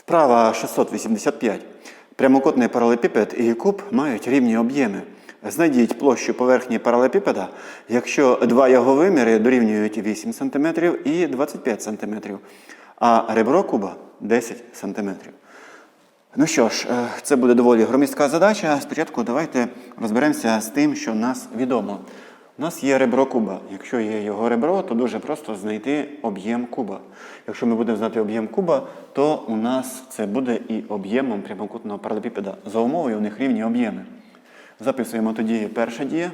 Вправа 685. Прямокутний паралепіпед і куб мають рівні об'єми. Знайдіть площу поверхні паралепіпеда, якщо два його виміри дорівнюють 8 см і 25 см, а ребро куба 10 см. Ну що ж, е, це буде доволі громістка задача. Спочатку давайте розберемося з тим, що нас відомо. У нас є ребро куба. Якщо є його ребро, то дуже просто знайти об'єм куба. Якщо ми будемо знати об'єм куба, то у нас це буде і об'ємом прямокутного паралепіпеда. За умовою у них рівні об'єми. Записуємо тоді перша дія.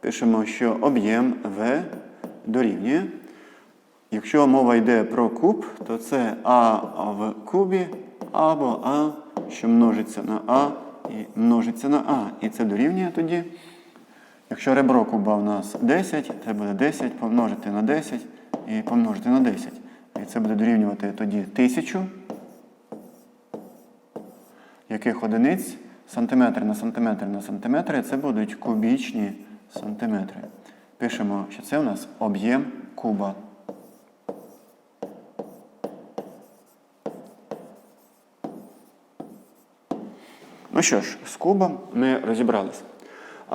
Пишемо, що об'єм В дорівнює. Якщо мова йде про куб, то це А в кубі або А, що множиться на А і множиться на А. І це дорівнює тоді. Якщо ребро куба у нас 10, це буде 10 помножити на 10 і помножити на 10. І це буде дорівнювати тоді 1000 яких одиниць сантиметр на сантиметр на сантиметр, це будуть кубічні сантиметри. Пишемо, що це у нас об'єм куба. Ну що ж, з кубом ми розібралися.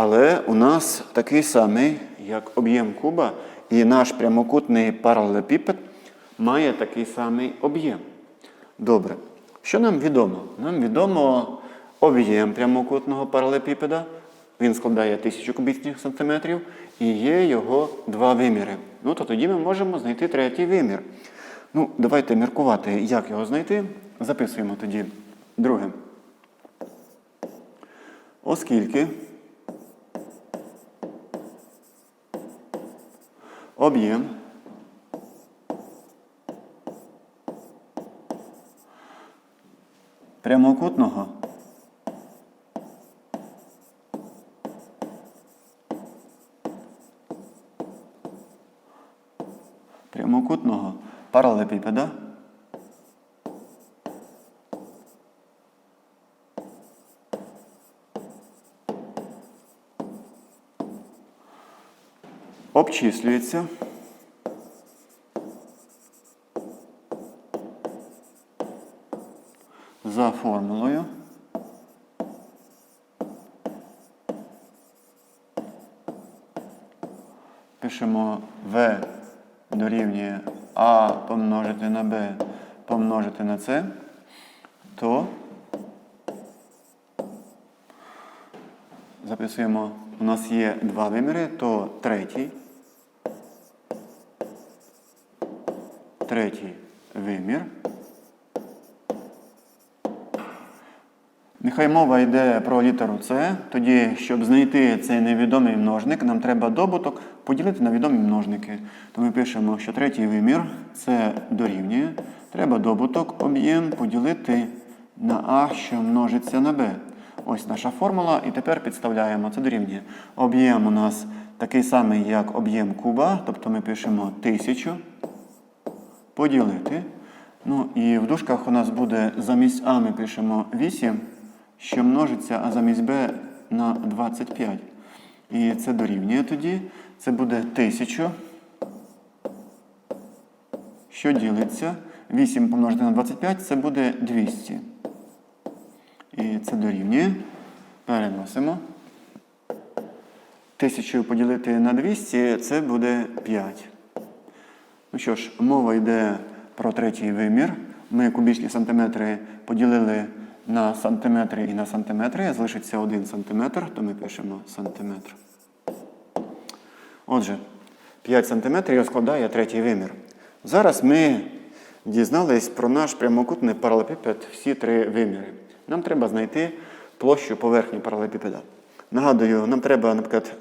Але у нас такий самий, як об'єм куба, і наш прямокутний паралелепіпед має такий самий об'єм. Добре. Що нам відомо? Нам відомо об'єм прямокутного паралелепіпеда. Він складає 1000 кубічних сантиметрів і є його два виміри. Ну, то тоді ми можемо знайти третій вимір. Ну, давайте міркувати, як його знайти. Записуємо тоді друге. Оскільки об'єм. Прямокутного. Прямокутного. Паралелепіпеда обчислюється за формулою пишемо В дорівнює А помножити на Б помножити на С, то записуємо, у нас є два виміри, то третій. Третій вимір. Нехай мова йде про літеру С. Тоді, щоб знайти цей невідомий множник, нам треба добуток поділити на відомі множники. То ми пишемо, що третій вимір це дорівнює. Треба добуток об'єм поділити на А, що множиться на Б. Ось наша формула, і тепер підставляємо це дорівнює. Об'єм у нас такий самий, як об'єм куба, тобто ми пишемо 1000 поділити. Ну і в дужках у нас буде замість А ми пишемо 8, що множиться, а замість Б на 25. І це дорівнює тоді. Це буде 1000, що ділиться. 8 помножити на 25 це буде 200. І це дорівнює. Переносимо. 1000 поділити на 200 це буде 5. Ну що ж, мова йде про третій вимір. Ми кубічні сантиметри поділили на сантиметри і на сантиметри. Залишиться 1 сантиметр, то ми пишемо сантиметр. Отже, 5 сантиметрів складає третій вимір. Зараз ми дізнались про наш прямокутний паралепіпед всі три виміри. Нам треба знайти площу поверхні паралепіпеда. Нагадую, нам треба, наприклад,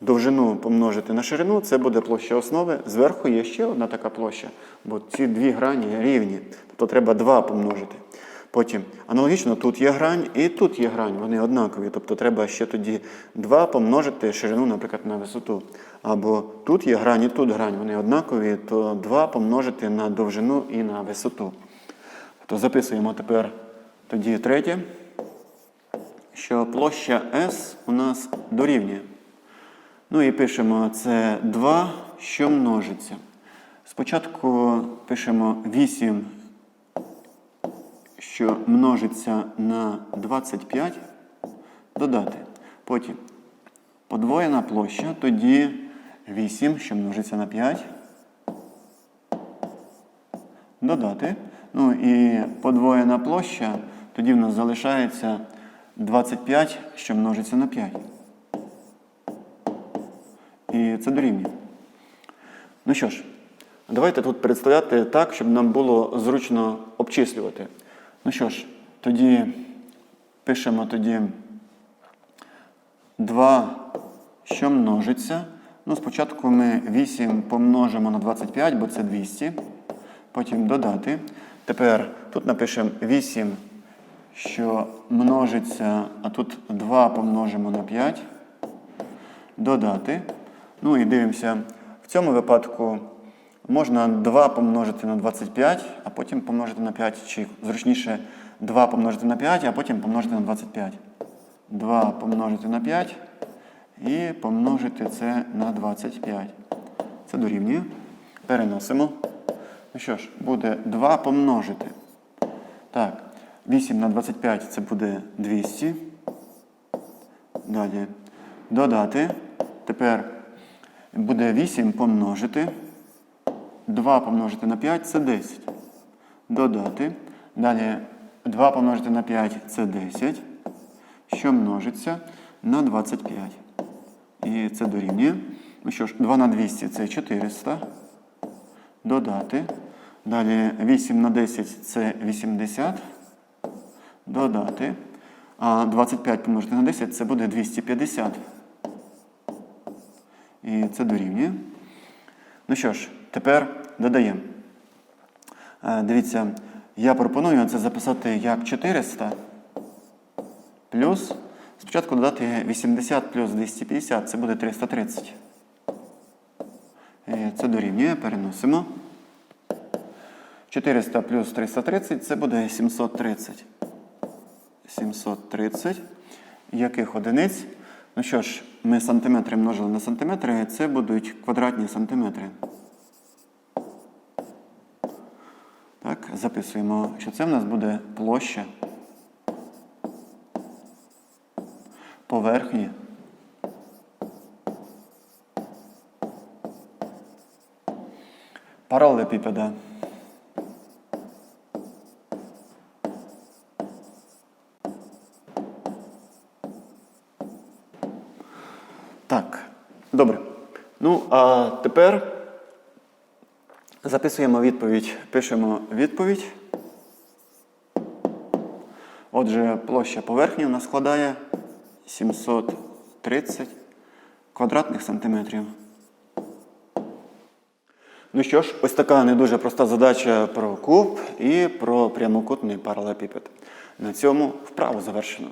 довжину помножити на ширину, це буде площа основи. Зверху є ще одна така площа, бо ці дві грані рівні. Тобто треба 2 помножити. Потім аналогічно тут є грань і тут є грань, вони однакові. Тобто треба ще тоді 2 помножити ширину, наприклад, на висоту. Або тут є грань і тут грань, вони однакові, то 2 помножити на довжину і на висоту. То записуємо тепер тоді третє, що площа S у нас дорівнює. Ну і пишемо це 2, що множиться. Спочатку пишемо 8 що множиться на 25, додати. Потім подвоєна площа, тоді 8, що множиться на 5. Додати. Ну і подвоєна площа, тоді в нас залишається 25, що множиться на 5. І це дорівнює. Ну що ж, давайте тут представляти так, щоб нам було зручно обчислювати. Ну що ж, тоді пишемо тоді 2, що множиться. Ну, спочатку ми 8 помножимо на 25, бо це 200. Потім додати. Тепер тут напишемо 8, що множиться, а тут 2 помножимо на 5. Додати. Ну і дивимося. В цьому випадку можна 2 помножити на 25, а потім помножити на 5, чи зручніше 2 помножити на 5, а потім помножити на 25. 2 помножити на 5 і помножити це на 25. Це дорівнює. Переносимо. Ну що ж, буде 2 помножити. Так, 8 на 25 це буде 200. Далі. Додати. Тепер буде 8 помножити. 2 помножити на 5 це 10. Додати. Далі 2 помножити на 5 це 10. Що множиться на 25. І це дорівнює. Ну що ж, 2 на 200 це 400. Додати. Далі 8 на 10 це 80. Додати. А 25 помножити на 10 це буде 250. І це дорівнює. Ну що ж, тепер додаємо. Е, Дивіться, я пропоную це записати як 400 плюс. Спочатку додати 80 плюс 250, це буде 330. І це дорівнює, переносимо. 400 плюс 330 це буде 730. 730. Яких одиниць? Ну що ж, ми сантиметри множили на сантиметри, це будуть квадратні сантиметри. Так, записуємо, що це в нас буде площа поверхні. Паралелепіпеда. Так, добре. Ну, а тепер записуємо відповідь, пишемо відповідь. Отже, площа поверхні у нас складає 730 квадратних сантиметрів. Ну що ж, ось така не дуже проста задача про куб і про прямокутний паралепіпед. На цьому вправу завершено.